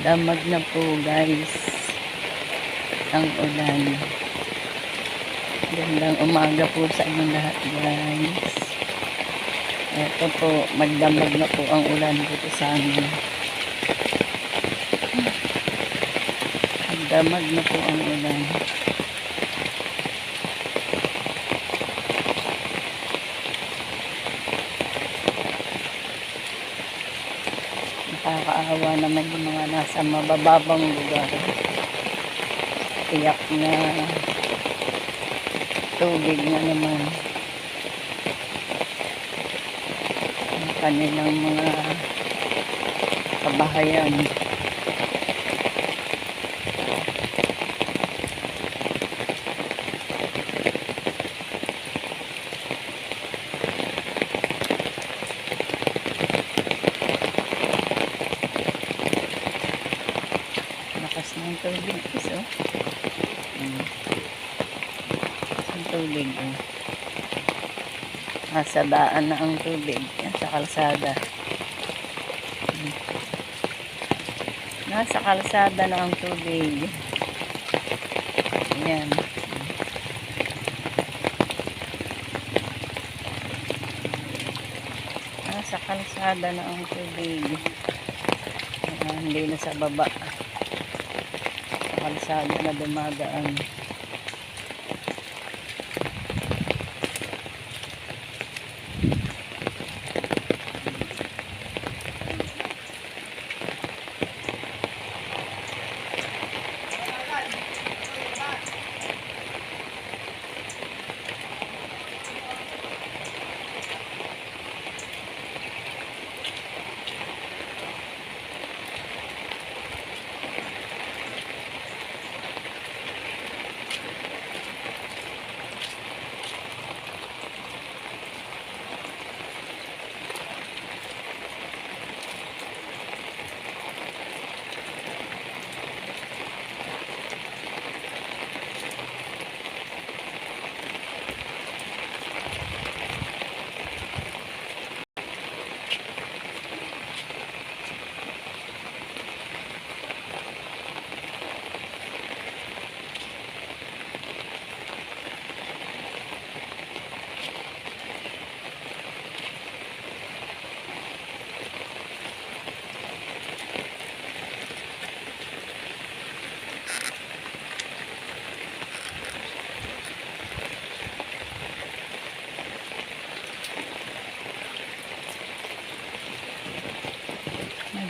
Damag na po guys. Ang ulan. Gandang umaga po sa inyo lahat guys. Ito po, magdamag na po ang ulan dito sa amin. Magdamag na po ang ulan. Nakakaawa naman yung mga nasa mabababang lugar. Iyak na tubig na naman. Ang kanilang mga kabahayan. Lakas ng tubig guys, oh. Hmm. Ang tubig, oh. Nasa daan na ang tubig. Yan, sa kalsada. Nasa kalsada na ang tubig. Yan. Nasa kalsada na ang tubig. Ah, hindi na sa baba. Sa kalsada na dumadaan.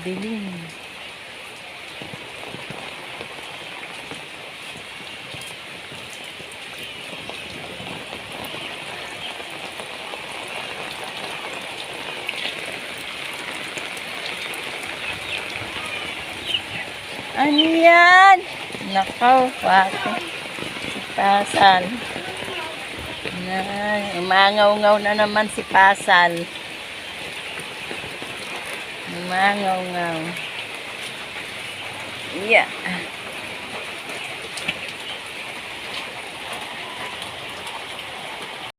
Madilim. Ano yan? Nakaw, pato. Si Pasal. Ay, umangaw-ngaw na naman si má ngon ngon dạ yeah.